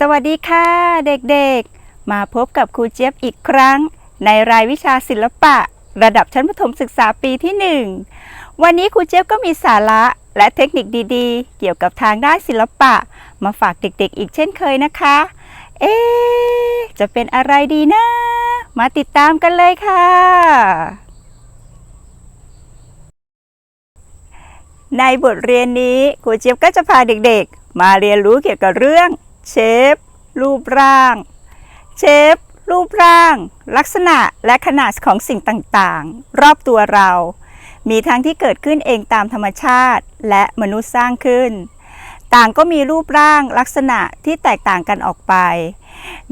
สวัสดีค่ะเด็กๆ มาพบกับครูเจี๊ยบอีกครั้ง ในรายวิชาศิลปะ ระดับชั้นประถมศึกษาปีที่ 1 วันนี้ครูเจี๊ยบก็มีสาระและเทคนิคดีๆ เกี่ยวกับทางด้านศิลปะ มาฝากเด็กๆ อีกเช่นเคยนะคะ เอ๊จะเป็นอะไรดีนะ มาติดตามกันเลยค่ะ ในบทเรียนนี้ครูเจี๊ยบก็จะพาเด็กๆ มาเรียนรู้เกี่ยวกับเรื่อง เชฟรูปร่าง เชฟรูปร่าง ลักษณะและขนาดของสิ่งต่างๆ รอบตัวเรา มีทั้งที่เกิดขึ้นเองตามธรรมชาติ และมนุษย์สร้างขึ้น ต่างก็มีรูปร่างลักษณะที่แตกต่างกันออกไป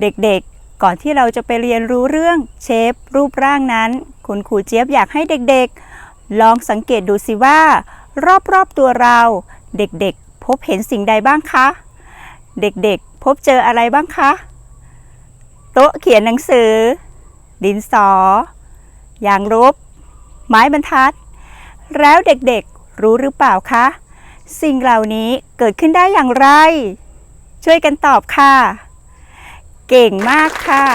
เด็กๆ ก่อนที่เราจะไปเรียนรู้เรื่องเชฟรูปร่างนั้น คุณครูเจี๊ยบอยากให้เด็กๆ ลองสังเกตดูสิว่า รอบๆตัวเรา เด็กๆ พบเห็นสิ่งใดบ้างคะ เด็กๆ พบเจออะไรบ้างคะ โต๊ะเขียนหนังสือ ดินสอยางลบ ไม้บรรทัด แล้วเด็กๆ รู้หรือเปล่าคะ สิ่งเหล่านี้เกิดขึ้นได้อย่างไร ช่วยกันตอบค่ะ เก่งมากค่ะ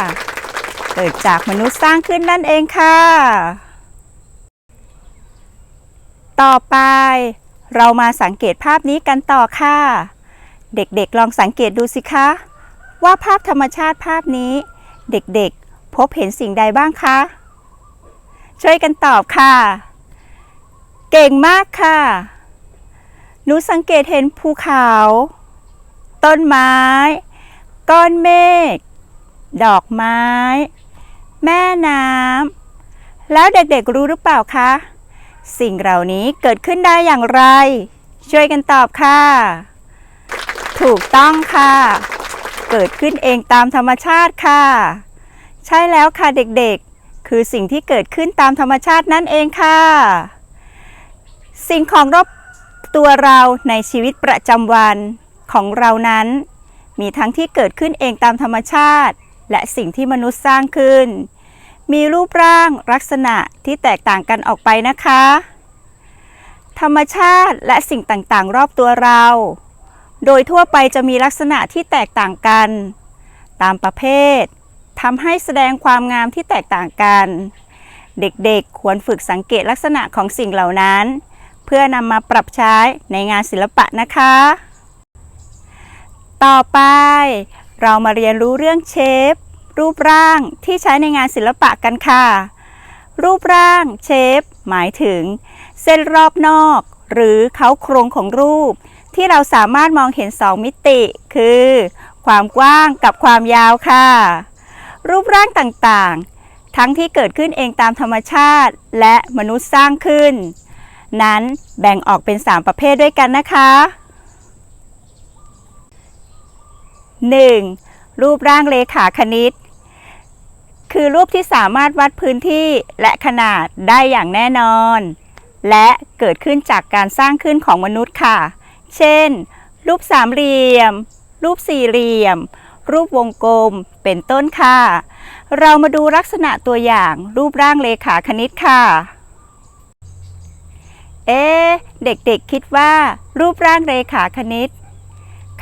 เกิดจากมนุษย์สร้างขึ้นนั่นเองค่ะ ต่อไปเรามาสังเกตภาพนี้กันต่อค่ะ เด็กๆลองสังเกตดูสิคะ ว่าภาพธรรมชาติภาพนี้ เด็กๆ พบเห็นสิ่งใดบ้างคะ ช่วยกันตอบค่ะ เก่งมากค่ะ หนูสังเกตเห็นภูเขา ต้นไม้ ก้อนเมฆ ดอกไม้ แม่น้ำ แล้วเด็กๆรู้หรือเปล่าคะ สิ่งเหล่านี้เกิดขึ้นได้อย่างไร ช่วยกันตอบค่ะ ถูกต้องค่ะ เกิดขึ้นเองตามธรรมชาติค่ะ ใช่แล้วค่ะเด็กๆ คือสิ่งที่เกิดขึ้นตามธรรมชาตินั่นเองค่ะ สิ่งของรอบตัวเราในชีวิตประจำวันของเรานั้น มีทั้งที่เกิดขึ้นเองตามธรรมชาติ และสิ่งที่มนุษย์สร้างขึ้น มีรูปร่างลักษณะที่แตกต่างกันออกไปนะคะ ธรรมชาติและสิ่งต่างๆ รอบตัวเรา โดยทั่วไปจะมีลักษณะที่แตกต่างกัน ตามประเภททำให้แสดงความงามที่แตกต่างกัน เด็กๆควรฝึกสังเกตลักษณะของสิ่งเหล่านั้น เพื่อนำมาปรับใช้ในงานศิลปะนะคะ ต่อไปเรามาเรียนรู้เรื่องเชฟ รูปร่างที่ใช้ในงานศิลปะกันค่ะ รูปร่างเชฟ หมายถึง เส้นรอบนอก หรือเขาโครงของรูป ที่เราสามารถมองเห็น 2 มิติ คือ ความกว้างกับความยาวค่ะ รูปร่างต่างๆ ทั้งที่เกิดขึ้นเองตามธรรมชาติ และมนุษย์สร้างขึ้น นั้นแบ่งออกเป็น 3 ประเภทด้วยกันนะคะ 1. รูปร่างเลขาคณิต คือรูปที่สามารถวัดพื้นที่และขนาดได้อย่างแน่นอน และเกิดขึ้นจากการสร้างขึ้นของมนุษย์ค่ะ เช่น รูปสามเหลี่ยม รูปสี่เหลี่ยม รูปวงกลม เป็นต้นค่ะ เรามาดูลักษณะตัวอย่างรูปร่างเลขาคณิตค่ะ เอ๊เด็กๆคิดว่า รูปร่างเลขาคณิต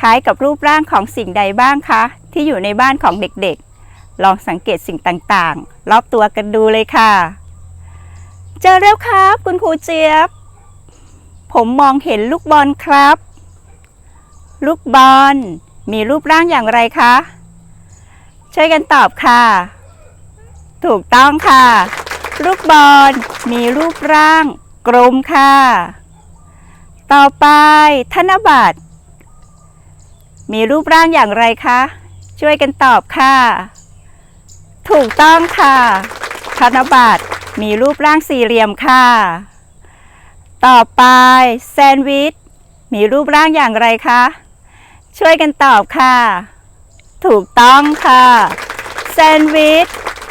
คล้ายกับรูปร่างของสิ่งใดบ้างคะ ที่อยู่ในบ้านของเด็กๆ ลองสังเกตสิ่งต่างๆ รอบตัวกันดูเลยค่ะ เจอแล้วครับ คุณครูเจี๊ยบ ผมมองเห็นลูกบอลครับ ลูกบอล มีรูปร่างอย่างไรคะ ช่วยกันตอบค่ะ ถูกต้องค่ะ ลูกบอล มีรูปร่างกลมค่ะ ต่อไปธนบัตร มีรูปร่างอย่างไรคะ ช่วยกันตอบค่ะ ถูกต้องค่ะ ธนบัตรมีรูปร่างสี่เหลี่ยมค่ะ ต่อไปแซนด์วิชมีรูปร่างอย่างไรคะ ช่วยกันตอบค่ะ ถูกต้องค่ะ แซนด์วิช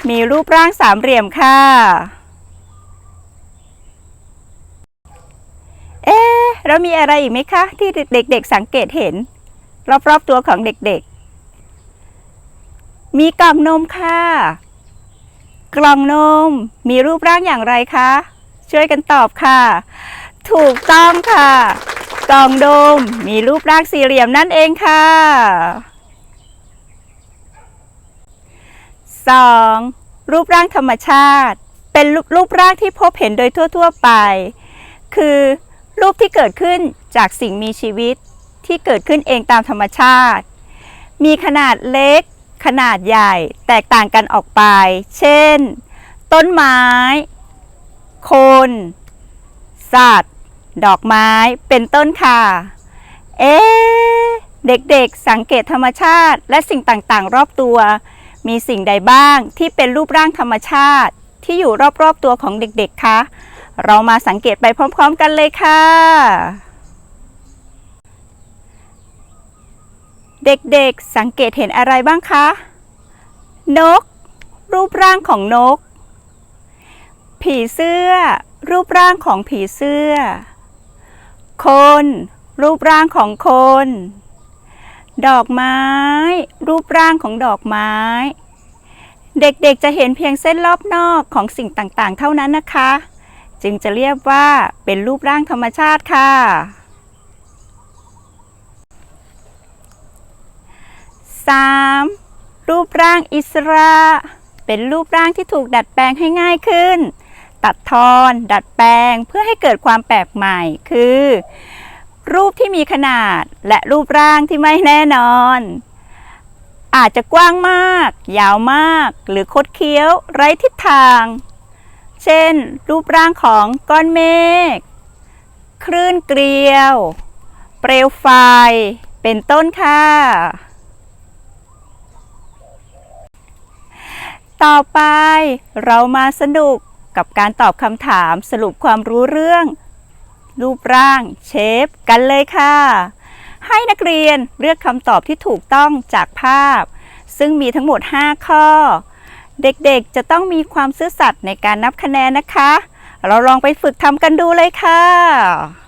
มีรูปร่างสามเหลี่ยมค่ะ เอ๊ะแล้วมีอะไรอีกไหมคะ ที่เด็กๆสังเกตเห็น รอบๆตัวของเด็กๆ มีกล่องนมค่ะ กล่องนมมีรูปร่างอย่างไรคะ ช่วยกันตอบค่ะ ถูกต้องค่ะ กล่องนมมีรูปร่างสี่เหลี่ยมนั่นเองค่ะ 2. รูปร่างธรรมชาติ เป็นรูปรูปร่างที่พบเห็นโดยทั่ว ๆ ไป คือรูปที่เกิดขึ้นจากสิ่งมีชีวิตที่เกิดขึ้นเองตามธรรมชาติ มีขนาดเล็ก ขนาดใหญ่แตกต่างกันออกไป เช่น ต้นไม้ คน สัตว์ ดอกไม้เป็นต้นค่ะ เอ๊ะเด็กๆ สังเกตธรรมชาติ และสิ่งต่างๆ รอบตัว มีสิ่งใดบ้างที่เป็นรูปร่างธรรมชาติ ที่อยู่รอบๆตัวของเด็กๆ คะ เรามาสังเกตไปพร้อมๆ กันเลยค่ะ เด็กๆ สังเกตเห็นอะไรบ้างคะ นก รูปร่างของนก ผีเสื้อ รูปร่างของผีเสื้อ คน รูปร่างของคน ดอกไม้ รูปร่างของดอกไม้ เด็กๆจะเห็นเพียงเส้นรอบนอกของสิ่งต่างๆ เท่านั้นนะคะ จึงจะเรียกว่าเป็นรูปร่างธรรมชาติค่ะ 3. รูปร่างอิสระ เป็นรูปร่างที่ถูกดัดแปลงให้ง่ายขึ้น ตัดทอน ดัดแปลงเพื่อให้เกิดความแปลกใหม่ คือ รูปที่มีขนาดและรูปร่างที่ไม่แน่นอน อาจจะกว้างมาก ยาวมาก หรือคดเคี้ยว ไร้ทิศทาง เช่น รูปร่างของก้อนเมฆคลื่นเกลียว เปลวไฟ เป็นต้นค่ะ ต่อไปเรามาสนุก กับการตอบคำถามสรุปความรู้เรื่อง รูปร่างเชฟกันเลยค่ะ ให้นักเรียนเลือกคำตอบที่ถูกต้องจากภาพ ซึ่งมีทั้งหมด 5 ข้อ เด็กๆจะต้องมีความซื่อสัตย์ในการนับคะแนนนะคะ เราลองไปฝึกทำกันดูเลยค่ะ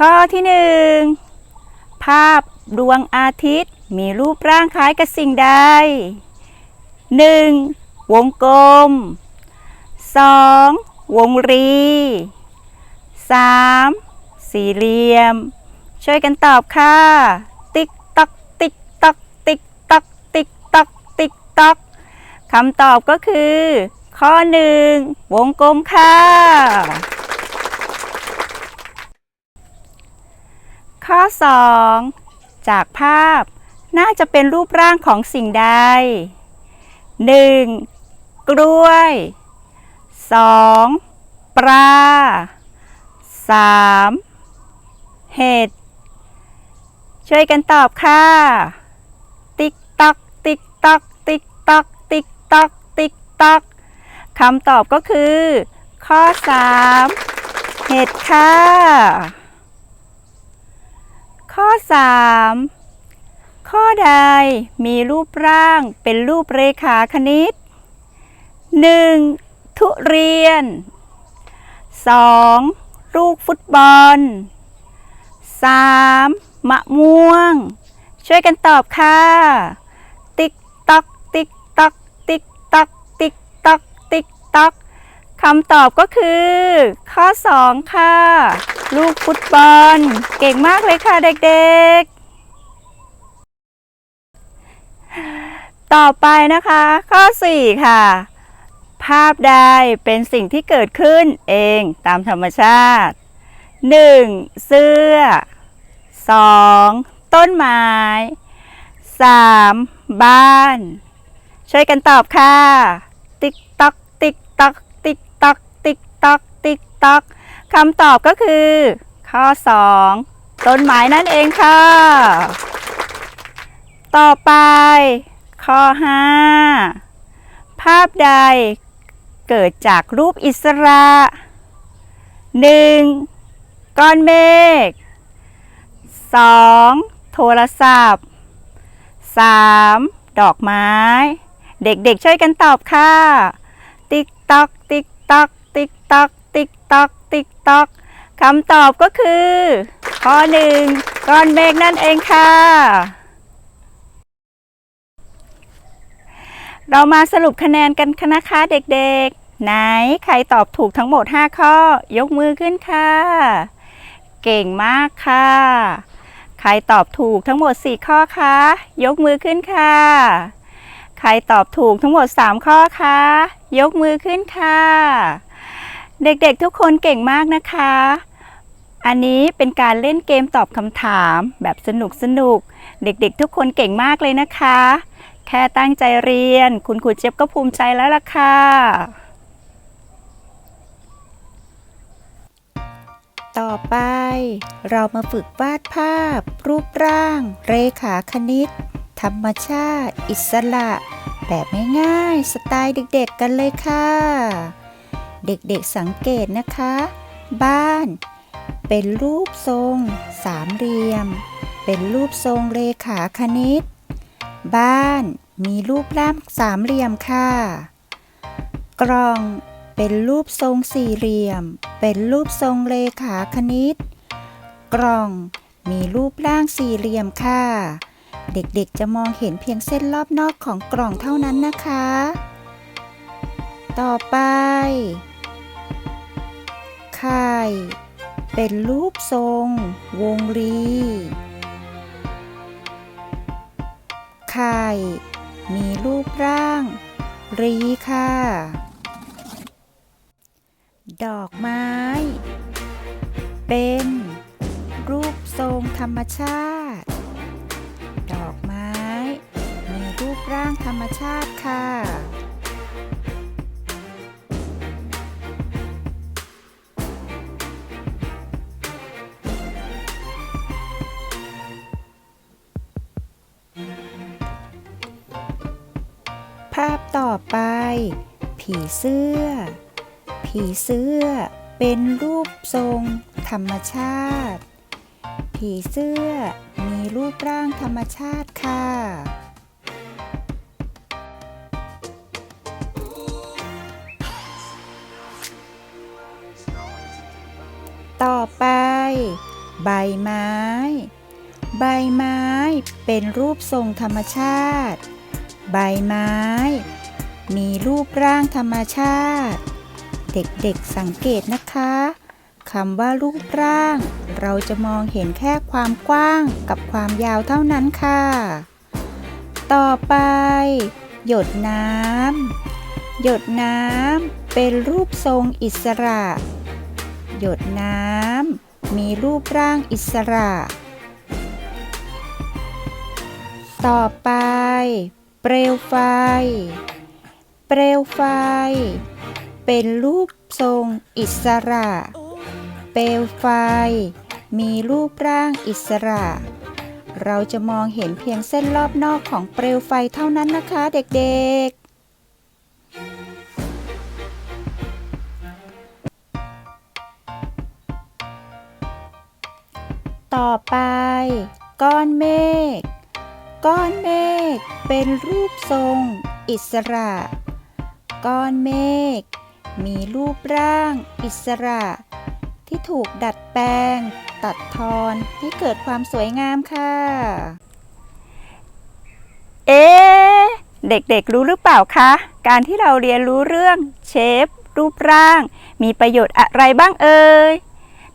ข้อที่หนึ่งภาพดวงอาทิตย์มีรูปร่างคล้ายกับสิ่งใด 1. วงกลม 2. วงรี 3. สี่เหลี่ยม ช่วยกันตอบค่ะ ติ๊กตอกติ๊กตอกติ๊กตอกติ๊กตอกติ๊กตอกคำตอบก็คือ ข้อ1วงกลมค่ะ ข้อ 2 จากภาพน่าจะเป็นรูปร่างของสิ่งใด 1. กล้วย 2. ปลา 3. เห็ด ช่วยกันตอบค่ะ ติ๊กตอกติ๊กตอกติ๊กตอกติ๊กตอกติ๊กตอกคำตอบก็คือ ข้อ 3 เห็ดค่ะ ข้อ 3 ข้อใดมีรูปร่างเป็นรูปเรขาคณิต 1. ทุเรียน 2. ลูกฟุตบอล 3. มะม่วง ช่วยกันตอบค่ะ ติ๊กตอก ติ๊กตอก ติ๊กตอก ติ๊กตอก ติ๊กตอก คำตอบก็คือ ข้อ 2 ค่ะ ลูกฟุตบอล เก่งมากเลยค่ะเด็กๆ ต่อไปนะคะ ข้อ 4 ค่ะ ภาพใดเป็นสิ่งที่เกิดขึ้นเองตามธรรมชาติ 1. เสื้อ 2. ต้นไม้ 3. บ้าน ช่วยกันตอบค่ะ ติ๊กตอก ติ๊กตอกติ๊กตอก ติ๊กตอกติ๊กตอกคำตอบก็คือ ข้อ 2 ต้นไม้นั่นเองค่ะ ต่อไป ข้อ 5 ภาพใดเกิดจากรูปอิสระ 1. ก้อนเมฆ 2. โทรศัพท์ 3. ดอกไม้ เด็กๆช่วยกันตอบค่ะ ติ๊กตอก ติ๊กตอก ติ๊กตอก ติ๊กตอก ติ๊กตอกคำตอบก็คือ ข้อ1ก้อนเมฆนั่นเองค่ะ เรามาสรุปคะแนนกันนะคะเด็กๆ ไหนใครตอบถูกทั้งหมด 5 ข้อ ยกมือขึ้นค่ะ เก่งมากค่ะ ใครตอบถูกทั้งหมด 4 ข้อคะ ยกมือขึ้นค่ะ ใครตอบถูกทั้งหมด 3 ข้อคะ ยกมือขึ้นค่ะ เด็กๆทุกคนเก่งมากนะคะ อันนี้เป็นการเล่นเกมตอบคำถามแบบสนุกสนุก เด็กๆทุกคนเก่งมากเลยนะคะ แค่ตั้งใจเรียน คุณครูเจี๊ยบก็ภูมิใจแล้วล่ะค่ะต่อไปเรามาฝึกวาดภาพ รูปร่าง เรขาคณิต ธรรมชาติ อิสระ แบบง่ายๆสไตล์เด็กๆกันเลยค่ะ เด็กๆสังเกตนะคะ บ้าน เป็นรูปทรงสามเหลี่ยม เป็นรูปทรงเรขาคณิต บ้านมีรูปร่างสามเหลี่ยมค่ะ กล่องเป็นรูปทรงสี่เหลี่ยม เป็นรูปทรงเลขาคณิต กล่องมีรูปร่างสี่เหลี่ยมค่ะ เด็กๆจะมองเห็นเพียงเส้นรอบนอกของกล่องเท่านั้นนะคะ ต่อไป ไข่เป็นรูปทรง วงรี ไข่ มีรูปร่าง รีค่ะ ดอกไม้ เป็น รูปทรงธรรมชาติ ดอกไม้ มีรูปร่างธรรมชาติค่ะ ต่อไป ผีเสื้อ ผีเสื้อเป็นรูปทรงธรรมชาติ ผีเสื้อมีรูปร่างธรรมชาติค่ะ ต่อไป ใบไม้ ใบไม้เป็นรูปทรงธรรมชาติ ใบไม้ มีรูปร่างธรรมชาติ เด็กๆสังเกตนะคะคำว่ารูปร่าง เราจะมองเห็นแค่ความกว้างกับความยาวเท่านั้นค่ะ ต่อไป หยดน้ำหยดน้ำเป็นรูปทรงอิสระ หยดน้ำมีรูปร่างอิสระ ต่อไป เปลวไฟ เปลวไฟ เป็นรูปทรงอิสระ เปลวไฟ มีรูปร่างอิสระ เราจะมองเห็นเพียงเส้นรอบนอกของเปลวไฟเท่านั้นนะคะเด็กๆต่อไป ก้อนเมฆ ก้อนเมฆเป็นรูปทรง อิสระ ก้อนเมฆ มีรูปร่างอิสระ ที่ถูกดัดแปลง ตัดทอนให้เกิดความสวยงามค่ะ เอ๊เด็กๆรู้หรือเปล่าคะ การที่เราเรียนรู้เรื่องเชฟรูปร่าง มีประโยชน์อะไรบ้างเอ่ย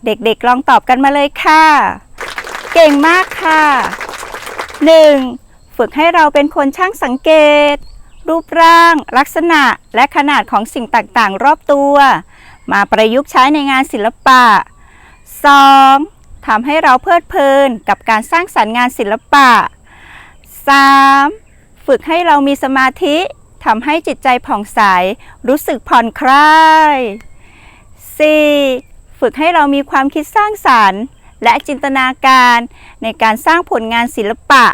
เด็กๆลองตอบกันมาเลยค่ะ เก่งมากค่ะ 1. ฝึกให้เราเป็นคนช่างสังเกต รูปร่าง ลักษณะและขนาดของสิ่งต่างๆ รอบตัว มาประยุกต์ใช้ในงานศิลปะ 2. ทำให้เราเพลิดเพลินกับการสร้างสรรค์งานศิลปะ 3. ฝึกให้เรามีสมาธิทำให้จิตใจผ่องใส รู้สึกผ่อนคลาย 4. ฝึกให้เรามีความคิดสร้างสรรค์ และจินตนาการในการสร้างผลงานศิลปะ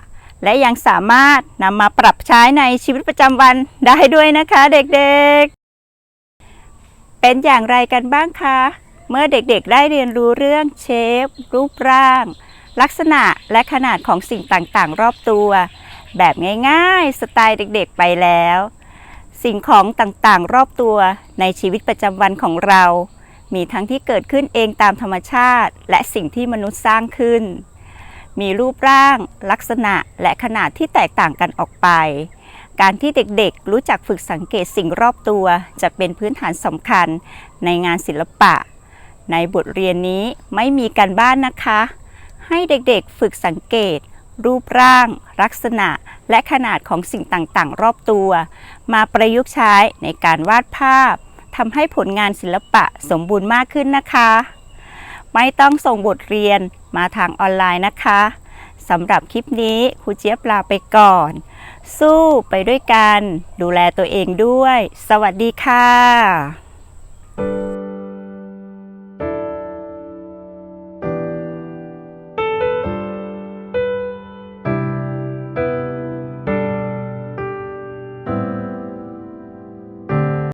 และยังสามารถนำมาปรับใช้ในชีวิตประจำวันได้ด้วยนะคะเด็กๆ เป็นอย่างไรกันบ้างคะ เมื่อเด็กๆได้เรียนรู้เรื่องเชฟ รูปร่าง ลักษณะและขนาดของสิ่งต่างๆ รอบตัว แบบง่ายๆ สไตล์เด็กๆไปแล้ว สิ่งของต่างๆ รอบตัวในชีวิตประจำวันของเรา มีทั้งที่เกิดขึ้นเองตามธรรมชาติ และสิ่งที่มนุษย์สร้างขึ้น มีรูปร่าง ลักษณะและขนาดที่แตกต่างกันออกไป การที่เด็กๆ รู้จักฝึกสังเกตสิ่งรอบตัว จะเป็นพื้นฐานสำคัญในงานศิลปะ ในบทเรียนนี้ไม่มีการบ้านนะคะ ให้เด็กๆฝึกสังเกต รูปร่าง ลักษณะ และขนาดของสิ่งต่างๆ รอบตัว มาประยุกต์ใช้ในการวาดภาพทำให้ผลงานศิลปะสมบูรณ์มากขึ้นนะคะ ไม่ต้องส่งบทเรียนมาทางออนไลน์นะคะสำหรับคลิปนี้ครูเจี๊ยบลาไปก่อน สู้ไปด้วยกัน ดูแลตัวเองด้วย สวัสดีค่ะ